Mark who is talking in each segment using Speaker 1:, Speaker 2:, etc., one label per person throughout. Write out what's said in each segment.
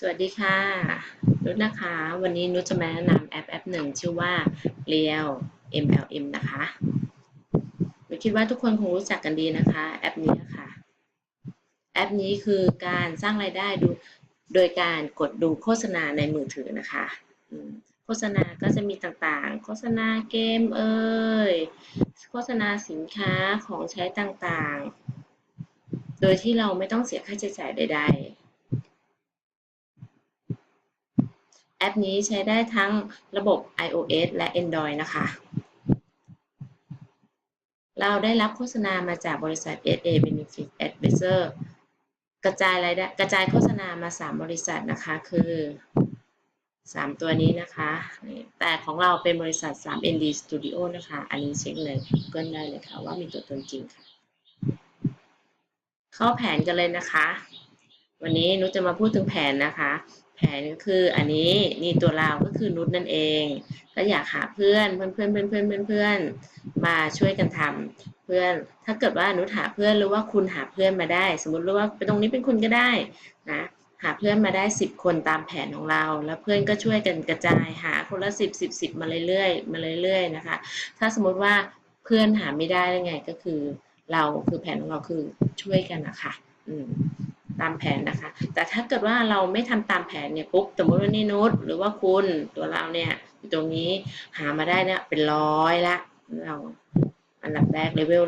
Speaker 1: สวัสดีค่ะ นุชนะคะ วันนี้นุชจะมาแนะนำแอปแอปหนึ่งชื่อว่า Real MLM นะคะนุชคิดว่าทุกคนคงรู้จักกันดีนะคะ แอปนี้ค่ะ แอปนี้คือการสร้างรายได้ดูโดยการกดดูโฆษณาในมือถือนะคะ โฆษณาก็จะมีต่างๆ โฆษณาเกมเอ่ย โฆษณาสินค้าของใช้ต่างๆ โดยที่เราไม่ต้องเสียค่าใช้จ่ายใด ๆ แอปนี้ใช้ได้ทั้งระบบ iOS และ Android นะคะ เราได้รับโฆษณามาจากบริษัท SA Benefit Advisor กระจายรายได้กระจายโฆษณามา 3 บริษัทนะคะ คือ 3 ตัวนี้นะคะ แต่ของเราเป็นบริษัท 3ND Studio นะคะ อันนี้เช็คเลย Google ได้เลยค่ะว่ามีตัวตนจริงค่ะ เข้าแผนกันเลยนะคะ วันนี้นุชจะมาพูดถึงแผนนะคะ แผนก็คืออันนี้นี่ตัวเราก็คือนุชนั่นเองก็อยากหาเพื่อนเพื่อนเพื่อนเพื่อนเพื่อนเพื่อนเพื่อนมาช่วยกันทำเพื่อนถ้าเกิดว่านุชหาเพื่อนหรือว่าคุณหาเพื่อนมาได้ สมมติว่าเป็นตรงนี้เป็นคุณก็ได้นะหาเพื่อนมาได้สิบคนตามแผนของเรา แล้วเพื่อนก็ช่วยกันกระจายหาคนละสิบสิบสิบมาเรื่อยๆมาเรื่อยๆนะคะ ถ้าสมมติว่าเพื่อนหาไม่ได้ยังไงก็คือ เราคือแผนของเราคือช่วยกันนะคะอืม ตามแผนนะคะ แต่ถ้าเกิดว่าเราไม่ทำตามแผนเนี่ยปุ๊บสมมติว่านี่นุชหรือว่าคุณตัวเราเนี่ยอยู่ตรงนี้หามาได้เนี่ยเป็นร้อยละเราอันดับแรกเลเวล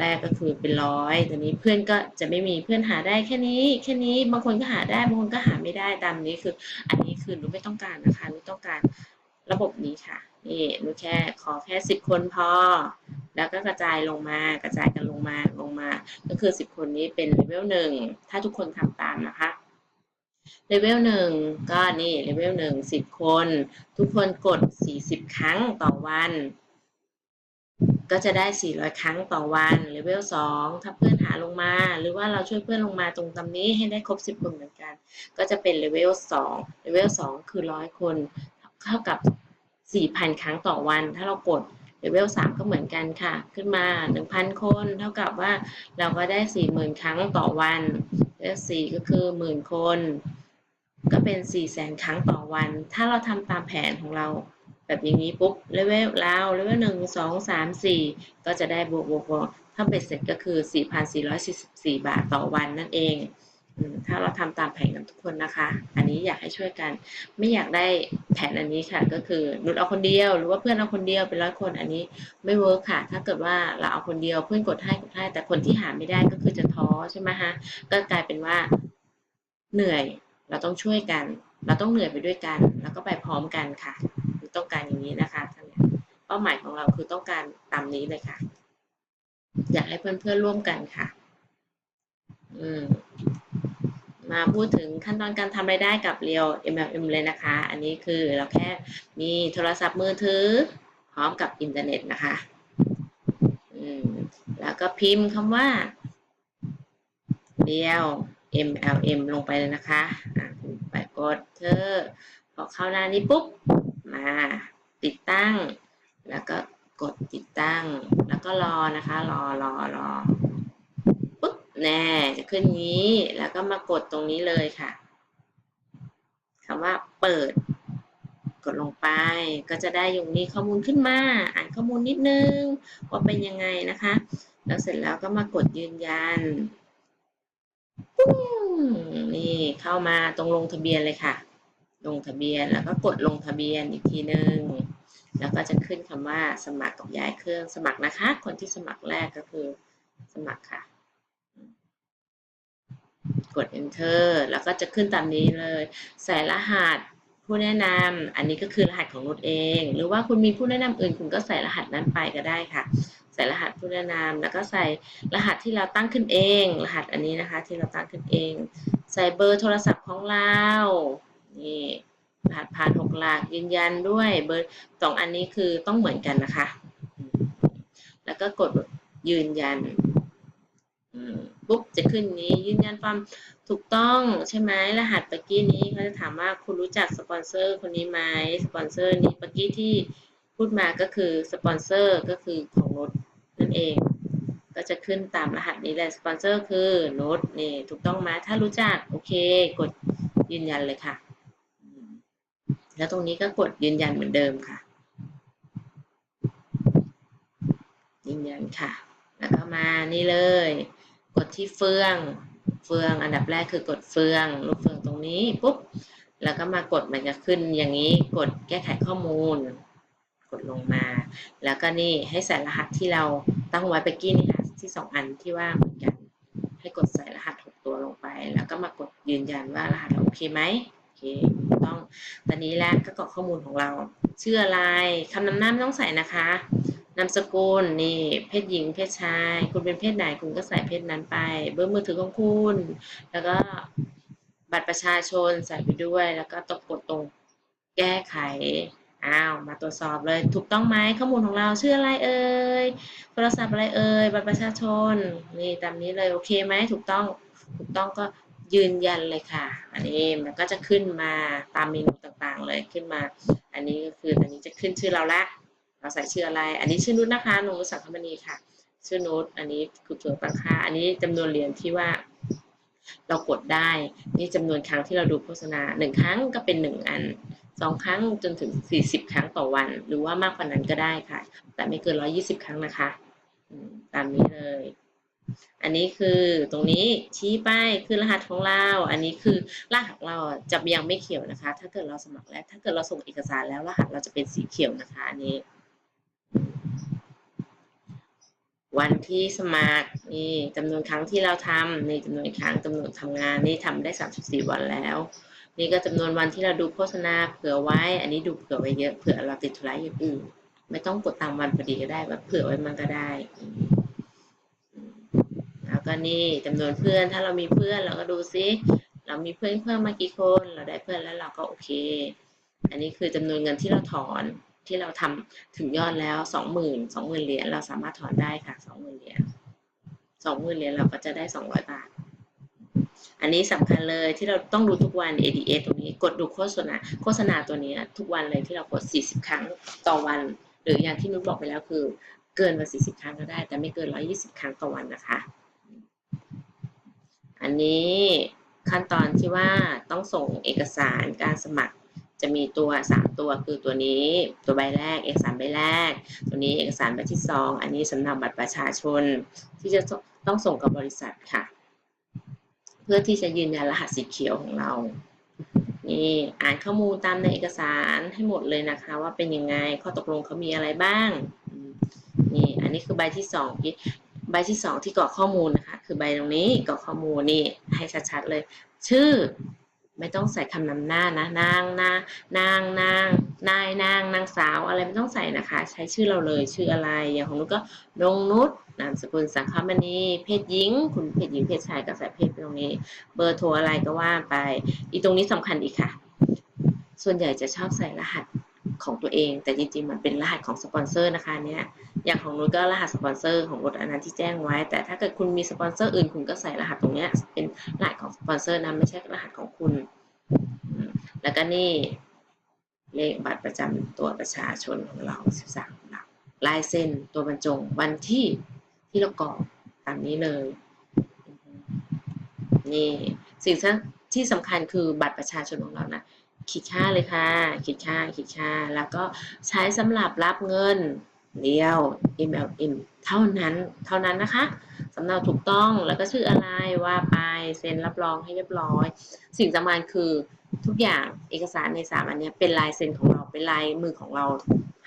Speaker 1: แรกก็คือเป็นร้อยตอนนี้เพื่อนก็จะไม่มีเพื่อนหาได้แค่นี้ แค่นี้บางคนก็หาได้บางคนก็หาไม่ได้ตามนี้คือ อันนี้คือหนูไม่ต้องการนะคะหนูต้องการระบบนี้ค่ะนี่หนูแค่ขอแค่สิบคนพอ แล้วก็กระจายลงมากระจายกันลงมาลงมา ก็คือ 10 คนนี้เป็นเลเวลหนึ่งถ้าทุกคนทำตามนะคะเลเวลหนึ่งก็นี่เลเวลหนึ่งสิบคน ทุกคนกด40ครั้งต่อวัน ก็จะได้400ครั้งต่อวันเลเวล2ถ้าเพื่อนหาลงมา หรือว่าเราช่วยเพื่อนลงมาตรงตำนี้ให้ได้ครบ10คนเหมือนกัน ก็จะเป็นเลเวล2เลเวล2คือ100คน เท่ากับ4,000ครั้งต่อวัน ถ้าเรากด เลเวล3ก็เหมือนกันค่ะ ขึ้นมา 1,000 คนเท่ากับว่าเราก็ได้ 40,000 ครั้งต่อวันเลเวล4ก็คือ10,000คน ก็เป็น400,000 ครั้งต่อวัน ถ้าเราทำตามแผนของเราแบบอย่างนี้ปุ๊บเลเวลเราเลเวล1 2 3 4ก็จะได้บวกบวกบวกถ้าเบ็ดเสร็จก็คือ 4,444 บาทต่อวันนั่นเอง ถ้าเราทำตามแผนกันทุกคนนะคะ อันนี้อยากให้ช่วยกัน ไม่อยากได้แผนอันนี้ค่ะ ก็คือนุชเอาคนเดียว หรือว่าเพื่อนเอาคนเดียวเป็นร้อยคน อันนี้ไม่เวิร์คค่ะ ถ้าเกิดว่าเราเอาคนเดียวเพื่อนกดให้กดให้ แต่คนที่หาไม่ได้ก็คือจะท้อใช่ไหมฮะ ก็กลายเป็นว่าเหนื่อย เราต้องช่วยกัน เราต้องเหนื่อยไปด้วยกัน แล้วก็ไปพร้อมกันค่ะคือต้องการอย่างนี้นะคะท่านเนี่ยเป้าหมายของเราคือต้องการตามนี้เลยค่ะ อยากให้เพื่อนๆร่วมกันค่ะ อืม มาพูดถึงขั้นตอนการทำรายได้กับ Real MLM เลยนะคะ อันนี้คือเราแค่มีโทรศัพท์มือถือ พร้อมกับอินเทอร์เน็ตนะคะแล้วก็พิมพ์คำว่า Real MLM ลงไปเลยนะคะะไปกดเธอพอเข้าหน้านี้ปุ๊บ มาติดตั้ง แล้วก็กดติดตั้ง แล้วก็รอนะคะ รอรอรอ แน่จะขึ้นนี้แล้วก็มากดตรงนี้เลยค่ะคำว่าเปิด กดลงไปก็จะได้อยู่นี้ข้อมูลขึ้นมา อ่านข้อมูลนิดนึง ว่าเป็นยังไงนะคะ แล้วเสร็จแล้วก็มากดยืนยันปุ้งนี่เข้ามาตรงลงทะเบียนเลยค่ะ ลงทะเบียนแล้วก็กดลงทะเบียนอีกทีนึงแล้วก็จะขึ้นคำว่าสมัครกับย้ายเครื่องสมัครนะคะ คนที่สมัครแรกก็คือสมัครค่ะ กด enter แล้วก็จะขึ้นตามนี้เลย ใส่รหัสผู้แนะนำ อันนี้ก็คือรหัสของนุชเอง หรือว่าคุณมีผู้แนะนำอื่น คุณก็ใส่รหัสนั้นไปก็ได้ค่ะ ใส่รหัสผู้แนะนำ แล้วก็ใส่รหัสที่เราตั้งขึ้นเอง รหัสอันนี้นะคะที่เราตั้งขึ้นเอง ใส่เบอร์โทรศัพท์ของเรา นี่รหัสผ่านหกหลักยืนยันด้วยเบอร์สองอันนี้คือต้องเหมือนกันนะคะ แล้วก็กดยืนยัน ปุ๊บจะขึ้นนี้ ยืนยันความถูกต้องใช่ไหมรหัสตะกี้นี้เขาจะถามว่าคุณรู้จักสปอนเซอร์คนนี้ไหมสปอนเซอร์นี้เมื่อกี้ที่พูดมาก็คือสปอนเซอร์ก็คือของนุชนั่นเอง ก็จะขึ้นตามรหัสนี้แหละสปอนเซอร์คือนุชนี่ถูกต้องไหมถ้ารู้จักโอเค กดยืนยันเลยค่ะ แล้วตรงนี้ก็กดยืนยันเหมือนเดิมค่ะ ยืนยันค่ะ แล้วก็มานี่เลย กดที่เฟือง เฟืองอันดับแรกคือกดเฟือง ลูกเฟืองตรงนี้ปุ๊บ แล้วก็มากดมันจะขึ้นอย่างนี้ กดแก้ไขข้อมูล กดลงมา แล้วก็นี่ให้ใส่รหัสที่เราตั้งไว้ไปกี้นี่ค่ะที่สองอันที่ว่าเหมือนกัน ให้กดใส่รหัสหกตัวลงไป แล้วก็มากดยืนยันว่ารหัสเราโอเคไหมโอเคต้องตอนนี้แล้วก็กรอกข้อมูลของเรา ชื่ออะไรคำนำหน้าไม่ต้องใส่นะคะ นามสกุลนี่เพศหญิงเพศชาย คุณเป็นเพศไหนคุณก็ใส่เพศนั้นไป เบอร์มือถือของคุณ แล้วก็บัตรประชาชนใส่ไปด้วย แล้วก็ตกกดตรงแก้ไขอ้าวมาตรวจสอบเลย ถูกต้องไหมข้อมูลของเราชื่ออะไรเอ่ยโทรศัพท์อะไรเอ่ยบัตรประชาชนนี่ตามนี้เลยโอเคไหมถูกต้องถูกต้องก็ยืนยันเลยค่ะ อันนี้มันก็จะขึ้นมาตามเมนูต่างๆเลยขึ้นมา อันนี้ก็คืออันนี้จะขึ้นชื่อเราละาใส่ชื่ออะไร อันนี้ชื่อนุชนะคะนุชสังคมณีค่ะ ชื่อนุชอันนี้คือตัวตั้งค่าอันนี้จำนวนเหรียญที่ว่าเรากดได้ นี่จำนวนครั้งที่เราดูโฆษณาหนึ่งครั้งก็เป็นหนึ่งอันสองครั้งจนถึงสี่สิบครั้งต่อวัน หรือว่ามากกว่านั้นก็ได้ค่ะ แต่ไม่เกินร้อยี่สิบครั้งนะคะตามนี้เลย อันนี้คือตรงนี้ชี้ไปคือรหัสของเรา อันนี้คือรหัสของเราจะยังไม่เขียวนะคะ ถ้าเกิดเราสมัครแล้ว ถ้าเกิดเราส่งเอกสารแล้วรหัสเราจะเป็นสีเขียวนะคะอันนี้ วันที่สมัครนี่จำนวนครั้งที่เราทำนี่จำนวนครั้งจำนวนทำงานนี่ทำได้ 34 วันแล้ว นี่ก็จำนวนวันที่เราดูโฆษณาเผื่อไว้ อันนี้ดูเผื่อไว้เยอะเผื่อเราติดธุระอย่างอื่นไม่ต้องกดตามวันพอดีก็ได้แบบเผื่อไว้มันก็ได้แล้วก็นี่จำนวนเพื่อนถ้าเรามีเพื่อนเราก็ดูซิเรามีเพื่อนเพิ่มมากี่คน เราได้เพื่อนแล้วเราก็โอเค อันนี้คือจำนวนเงินที่เราถอน ที่เราทำถึงยอดแล้วสองหมื่นสองหมื่นเหรียญเราสามารถถอนได้ค่ะสองหมื่นเหรียญสองหมื่นเหรียญเราก็จะได้สองร้อยบาท อันนี้สำคัญเลยที่เราต้องดูทุกวัน ADS ตรงนี้กดดูโฆษณาโฆษณาตัวนี้ทุกวันเลยที่เรากด40ครั้งต่อวัน หรืออย่างที่นุชบอกไปแล้วคือ เกินกว่า40ครั้งก็ได้ แต่ไม่เกิน120ครั้งต่อวันนะคะ อันนี้ขั้นตอนที่ว่าต้องส่งเอกสารการสมัคร จะมีตัว 3 ตัวคือตัวนี้ ตัวใบแรก เอกสารใบแรก ตัวนี้เอกสารใบที่ 2 อันนี้สำเนาบัตรประชาชน ที่จะต้องส่งกับบริษัทค่ะ เพื่อที่จะยืนยันรหัสสีเขียวของเรานี่อ่านข้อมูลตามในเอกสารให้หมดเลยนะคะ ว่าเป็นยังไงข้อตกลงเขามีอะไรบ้างนี่อันนี้คือใบที่สองที่ใบที่สองที่กรอกข้อมูลนะคะ คือใบตรงนี้กรอกข้อมูลนี่ให้ชัดๆเลย ชื่อ ไม่ต้องใส่คำนำหน้านะนางนางนางนางนายนางนางสาวอะไรไม่ต้องใส่นะคะ ใช้ชื่อเราเลยชื่ออะไรอย่างของนุชก็นงนุชนามสกุลสังคมณีเพศหญิง คุณเพศหญิงเพศชายก็ใส่เพศตรงนี้ เบอร์โทรอะไรก็ว่าไป อีตรงนี้สำคัญอีกค่ะ ส่วนใหญ่จะชอบใส่รหัสของตัวเอง แต่จริงๆมันเป็นรหัสของสปอนเซอร์นะคะเนี่ยอย่างของนุชก็รหัสสปอนเซอร์ของรถอันนั้นที่แจ้งไว้ แต่ถ้าเกิดคุณมีสปอนเซอร์อื่นคุณก็ใส่รหัสตรงเนี้ยเป็นรหัสของสปอนเซอร์นะไม่ใช่รหัส คุณ แล้วก็นี่เลขบัตรประจำตัวประชาชนของเรา 13 หลัก ลายเส้นตัวบรรจงวันที่ที่เรากรอกตามนี้เลย นี่สิ่งที่สำคัญคือบัตรประชาชนของเรานะขีดค่าเลยค่ะขีดค่าขีดค่า แล้วก็ใช้สำหรับรับเงินเดียว MLM เท่านั้น เท่านั้นนะคะ สำเนาถูกต้องแล้วก็ชื่ออะไรว่าไปเซ็นรับรองให้เรียบร้อย สิ่งสำคัญคือทุกอย่างเอกสารในสามอันเนี้ยเป็นลายเซ็นของเราเป็นลายมือของเรา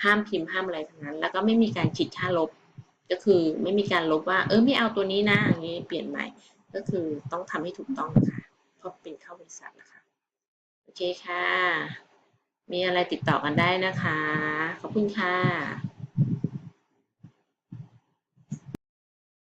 Speaker 1: ห้ามพิมพ์ห้ามอะไรทั้งนั้น แล้วก็ไม่มีการขีดค่าลบ ก็คือไม่มีการลบว่า เออไม่เอาตัวนี้นะอย่างนี้เปลี่ยนใหม่ ก็คือต้องทำให้ถูกต้องนะคะเพราะเป็นเข้าบริษัทนะคะโอเคค่ะ มีอะไรติดต่อกันได้นะคะ ขอบคุณค่ะ